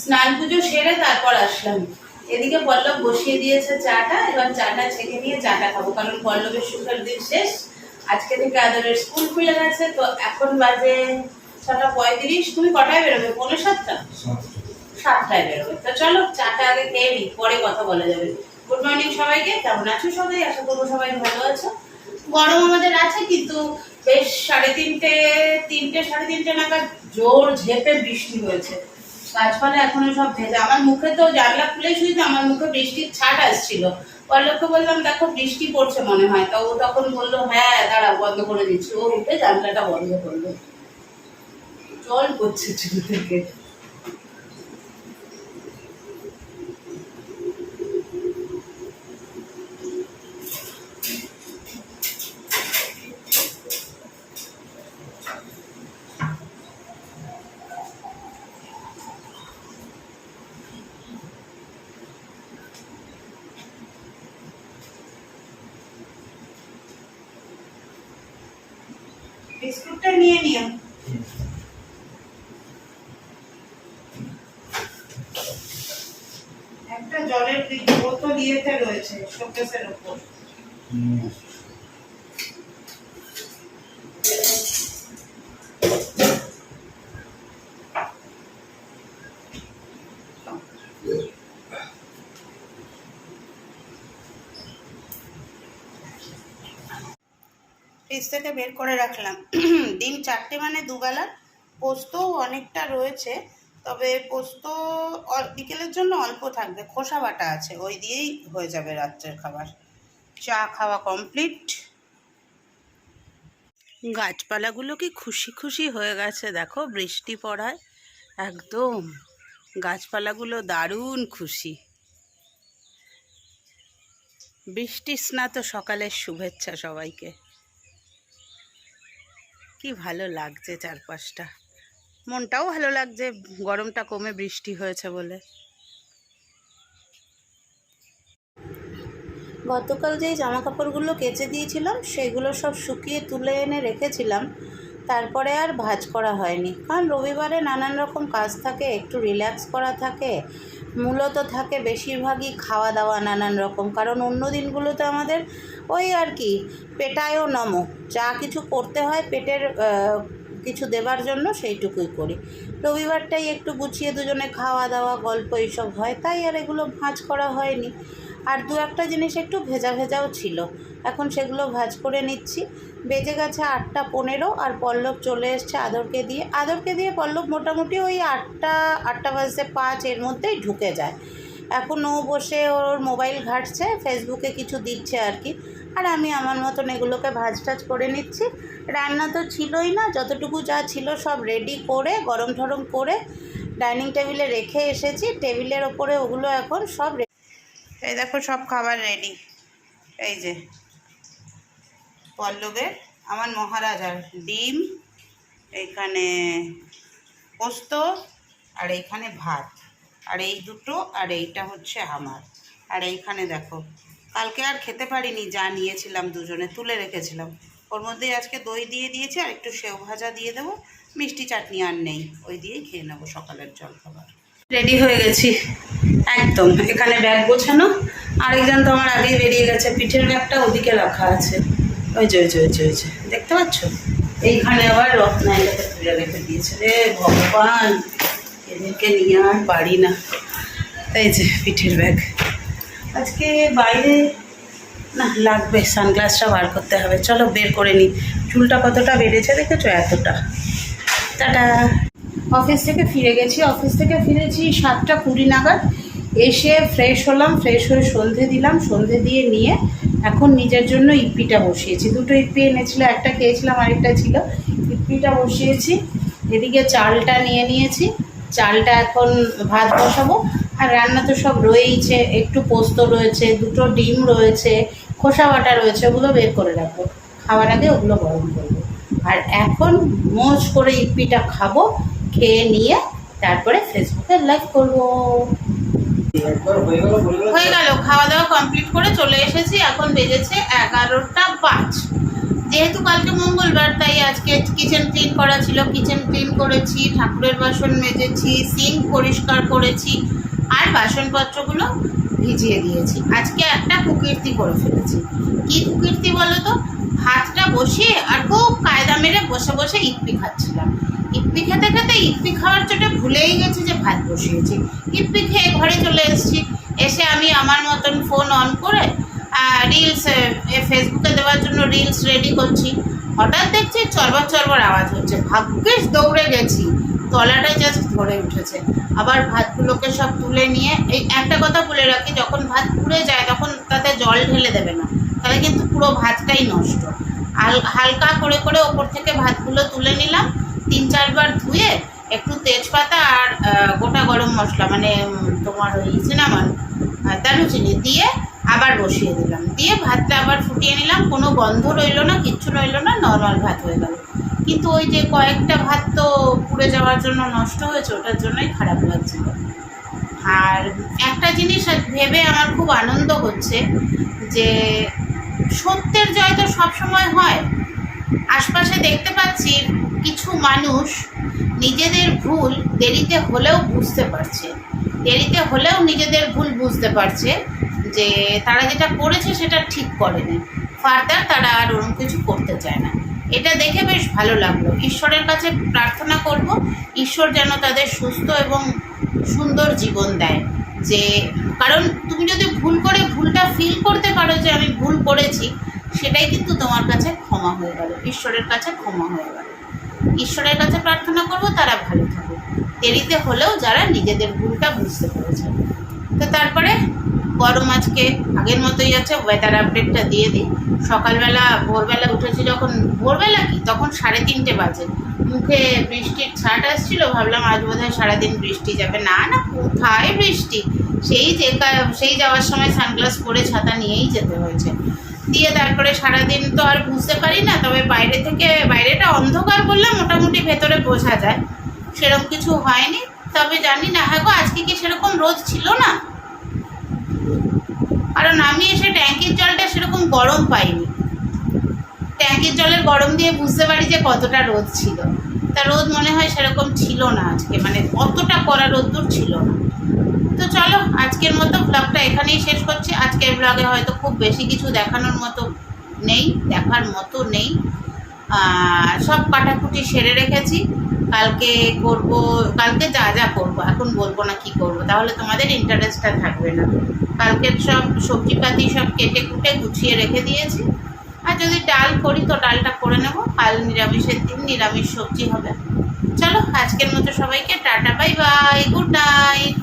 স্নান পুজো সেরে তারপর আসলাম। এদিকে পল্লব বসিয়ে দিয়েছে চাটা, এবার চাটা ছেঁকে নিয়ে চাটা খাব, কারণ পল্লবের সুখের দিন শেষ। আজকে থেকে আদরের স্কুল খুলে গেছে, তো এখন বাজে ছটা পঁয়ত্রিশ। তুমি কটায় বেরোবে? পৌনে সাতটা? সাতটায় বেরোবে। তো চলো, চাটা আগে খেয়ে নিই, পরে কথা বলা যাবে। গুড মর্নিং সবাইকে, কেমন আছো সবাই? আশা করব সবাই ভালো আছো। গরম আমাদের আছে, কিন্তু বেশ সাড়ে তিনটে তিনটে, সাড়ে তিনটে নাগাদ জোর ঝেপে বৃষ্টি হয়েছে। গাছপালা এখনও সব ভেজা। আমার মুখে তো জানলা খুলে শুই আমার মুখে বৃষ্টির ছাট আসছিল। পল্লবকে বললাম, দেখো, বৃষ্টি পড়ছে মনে হয়। তা ও তখন বলল হ্যাঁ দাঁড়া, বন্ধ করে দিচ্ছি। ও উঠে জানলাটা বন্ধ করল। জল পড়ছে চুল থেকে। বিস্কুটটা নিয়ে নিও। একটা জলের বোতল ইয়েতে রয়েছে শোকেসের উপর ফ্রিজ থেকে বের করে রাখলাম। ডিম চারটে মানে দুবেলা। পোস্তও অনেকটা রয়েছে, তবে পোস্ত বিকেলের জন্য অল্প থাকবে। খোসা বাটা আছে, ওই দিয়েই হয়ে যাবে রাত্রের খাবার। চা খাওয়া কমপ্লিট গাছপালাগুলো কি খুশি খুশি হয়ে গেছে, দেখো বৃষ্টি পড়ায়। একদম, গাছপালাগুলো দারুণ খুশি। বৃষ্টি স্নাত সকালের শুভেচ্ছা সবাইকে। কি ভালো লাগছে চারপাশটা। মনটাও ভালো লাগছে, গরমটা কমে বৃষ্টি হয়েছে বলে। গতকাল যে জামা কাপড়গুলো কেচে দিয়েছিলাম, সেগুলো সব শুকিয়ে তুলে এনে রেখেছিলাম। তারপরে আর ভাঁজ করা হয়নি। কারণ রবিবারে নানান রকম কাজ থাকে, একটু রিল্যাক্স করা থাকে, মূলত থাকে বেশিরভাগই খাওয়া দাওয়া নানান রকম। কারণ অন্য দিনগুলোতে আমাদের ওই আর কি, পেটায়ও নমো। যা কিছু করতে হয় পেটের কিছু দেবার জন্য সেইটুকুই করি। রবিবারটাই একটু গুছিয়ে দুজনে খাওয়া দাওয়া, গল্প এইসব হয়, তাই আর এগুলো ভাঁজ করা হয়নি। আর দু একটা জিনিস একটু ভেজা ভেজাও ছিল। এখন সেগুলো ভাজ করে নিচ্ছি। বেজে গেছে আটটা পনেরো আর পল্লব চলে এসছে আদরকে দিয়ে। আদরকে দিয়ে পল্লব মোটামুটি ওই আটটা আটটা বাজতে পাঁচ এর মধ্যেই ঢুকে যায়। এখন ও বসে ওর মোবাইল ঘাঁটছে, ফেসবুকে কিছু দিচ্ছে আর কি। আর আমি আমার মতন এগুলোকে ভাজ টাজ করে নিচ্ছি। রান্না তো ছিলই না, যতটুকু যা ছিল সব রেডি করে, গরম ঠরম করে ডাইনিং টেবিলে রেখে এসেছি। টেবিলের ওপরে ওগুলো এখন সব এই দেখো সব খাবার রেডি এই যে, পল্লবের, আমার মহারাজার ডিম, এইখানে পোস্ত, আর এইখানে ভাত। আর এই দুটো, আর এইটা হচ্ছে আমার। আর এইখানে দেখো, কালকে আর খেতে পারিনি, যা নিয়েছিলাম দুজনে, তুলে রেখেছিলাম। ওর মধ্যে আজকে দই দিয়ে দিয়েছি, আর একটু সেও ভাজা দিয়ে দেবো, মিষ্টি চাটনি আর নেই। ওই দিয়েই খেয়ে নেব সকালের জল খাবার রেডি হয়ে গেছি। একদম, এখানে ব্যাগ গোছানো। আরেকজন তো আমার আগেই বেরিয়ে গেছে, পিঠের ব্যাগটা ওদিকে রাখা আছে। ওই যে ওই যে ওই যে ওই যে, দেখতে পাচ্ছ? এইখানে আবার রত্না রেখে দিয়েছে। রে ভগবান, এদেরকে নিয়ে আর পারি না। এই যে, পিঠের ব্যাগ আজকে বাইরে, না, লাগবে, সানগ্লাসটা বার করতে হবে। চলো, বের করে নিই চুলটা কতটা বেড়েছে দেখেছ? এতটা। টাটা। অফিস থেকে ফিরে গেছি। অফিস থেকে ফিরেছি সাতটা কুড়ি নাগাদ। এসে ফ্রেশ হলাম ফ্রেশ হয়ে সন্ধে দিলাম। সন্ধে দিয়ে নিয়ে এখন নিজের জন্য ইপ্পিটা বসিয়েছি। দুটো ইপ্পি এনেছিল, একটা খেয়েছিলাম, আরেকটা ছিল। ইপ্পিটা বসিয়েছি। এদিকে চালটা নিয়ে নিয়েছি। চালটা এখন ভাত বসাবো। আর রান্না তো সব রয়েইছে। একটু পোস্ত রয়েছে, দুটো ডিম রয়েছে, খোসা বাটা রয়েছে, ওগুলো বের করে রাখব। খাওয়ার আগে ওগুলো গরম করব। আর এখন মোজ করে ইপ্পিটা খাব। খেয়ে নিয়ে তারপরে ফেসবুকে লাইভ করব। হয়ে গেল খাওয়া দাওয়া কমপ্লিট করে চলে এসেছি, এখন বেজেছে এগারোটা পাঁচ। যেহেতু কালকে মঙ্গলবার, তাই আজকে কিচেন ক্লিন করা ছিল। কিচেন ক্লিন করেছি, ঠাকুরের বাসন মেজেছি সিঙ্ক পরিষ্কার করেছি, আর বাসনপত্রগুলো ভিজিয়ে দিয়েছি। আজকে একটা কুকীর্তি করে ফেলেছি। কি কুকীর্তি বলো তো? ভাতটা বসিয়ে আর খুব কায়দা মেরে বসে বসে ইপি খাচ্ছিলাম। ইপি খেতে খেতে ইপি খাওয়ার চোটে ভুলেই গেছি যে ভাত বসিয়েছি। ইপি খেয়ে ঘরে চলে এসেছি। এসে আমি আমার মতন ফোন অন করে রিলস ফেসবুকে দেওয়ার জন্য রিলস রেডি করছি। হঠাৎ দেখছি চরবার চরবার আওয়াজ হচ্ছে। ভাগ্যিস দৌড়ে গেছি। তলাটা জাস্ট ধরে উঠেছে। আবার ভাতগুলোকে সব তুলে নিয়ে, এই একটা কথা বলে রাখি, যখন ভাত পুড়ে যায় তখন তাতে জল ঢেলে দেবে না। তাহলে কিন্তু পুরো ভাতটাই নষ্ট। হাল- হালকা করে করে ওপর থেকে ভাতগুলো তুলে নিলাম। তিন চারবার ধুয়ে একটু তেজপাতা আর গোটা গরম মশলা মানে তোমার ওই সিনামান দারুচিনি দিয়ে আবার বসিয়ে দিলাম। দিয়ে ভাতটা আবার ফুটিয়ে নিলাম। কোনো গন্ধ রইল না, কিচ্ছু রইল না, নর্মাল ভাত হয়ে গেল। কিন্তু ওই যে কয়েকটা ভাত তো পুড়ে যাওয়ার জন্য নষ্ট হয়েছে, ওটার জন্যই খারাপ লাগছিল আর একটা জিনিস ভেবে আমার খুব আনন্দ হচ্ছে যে সত্যের জয় তো সবসময় হয়। আশপাশে দেখতে পাচ্ছি কিছু মানুষ নিজেদের ভুল দেরিতে হলেও বুঝতে পারছে। দেরিতে হলেও নিজেদের ভুল বুঝতে পারছে যে তারা যেটা করেছে সেটা ঠিক করেনি। ফার্দার তারা আর ওরকম কিছু করতে চায় না। এটা দেখে বেশ ভালো লাগল। ঈশ্বরের কাছে প্রার্থনা করব, ঈশ্বর যেন তাদের সুস্থ এবং সুন্দর জীবন দেয়। যে, কারণ তুমি যদি ভুল করে ভুলটা ফিল করতে পারো যে আমি ভুল করেছি, সেটাই কিন্তু তোমার কাছে ক্ষমা হয়ে গেল। ঈশ্বরের কাছে ক্ষমা হয়ে গেল। ঈশ্বরের কাছে প্রার্থনা করব, তারা ভালো থাকুক। দেরিতে হলেও যারা নিজেদের ভুলটা বুঝতে পেরেছে। তো তারপরে গরম আজকে, আগের মতোই আছে ওয়েদার আপডেটটা দিয়ে দিই। সকালবেলা, ভোরবেলা উঠেছি যখন, ভোরবেলা কি? তখন সাড়ে তিনটে বাজে। মুখে বৃষ্টির ছাট আসছিল, ভাবলাম আজ বোধ হয় সারাদিন বৃষ্টি যাবে। না না, কোথায় বৃষ্টি? সেই যে সেই যাওয়ার সময় সানগ্লাস পরে ছাতা নিয়েই যেতে হয়েছে। দিয়ে তারপরে সারাদিন তো আর বুঝতে পারি না, তবে বাইরে থেকে, বাইরেটা অন্ধকার বললে মোটামুটি ভেতরে বোঝা যায়। সেরকম কিছু হয়নি, তবে জানি না হ্যাঁ গো, আজকে কি সেরকম রোদ ছিল না? কারণ আমি এসে ট্যাঙ্কির জলটা সেরকম গরম পাইনি। ট্যাঙ্কির জলের গরম দিয়ে বুঝতে পারি যে কতটা রোদ ছিল। তা রোদ মনে হয় সেরকম ছিল না আজকে মানে অতটা কড়া রোদ্দুর ছিল না। তো চলো, আজকের মতো ব্লগটা এখানেই শেষ করছি। আজকের ব্লগে হয়তো খুব বেশি কিছু দেখানোর মতো নেই, দেখার মতো নেই। সব কাটাকুটি সেরে রেখেছি। কালকে করব, কালকে যা যা করব, এখন বলব না কি করব, তাহলে তোমাদের ইন্টারেস্টটা থাকবে না। কালকে সব সবজিপাতি সব কেটে কুটে গুছিয়ে রেখে দিয়েছি। আর যদি ডাল করি, তো ডালটা করে নেব। কাল নিরামিষের দিন নিরামিষ সবজি হবে। চলো, আজকের মতো সবাইকে tata, bye bye, good night.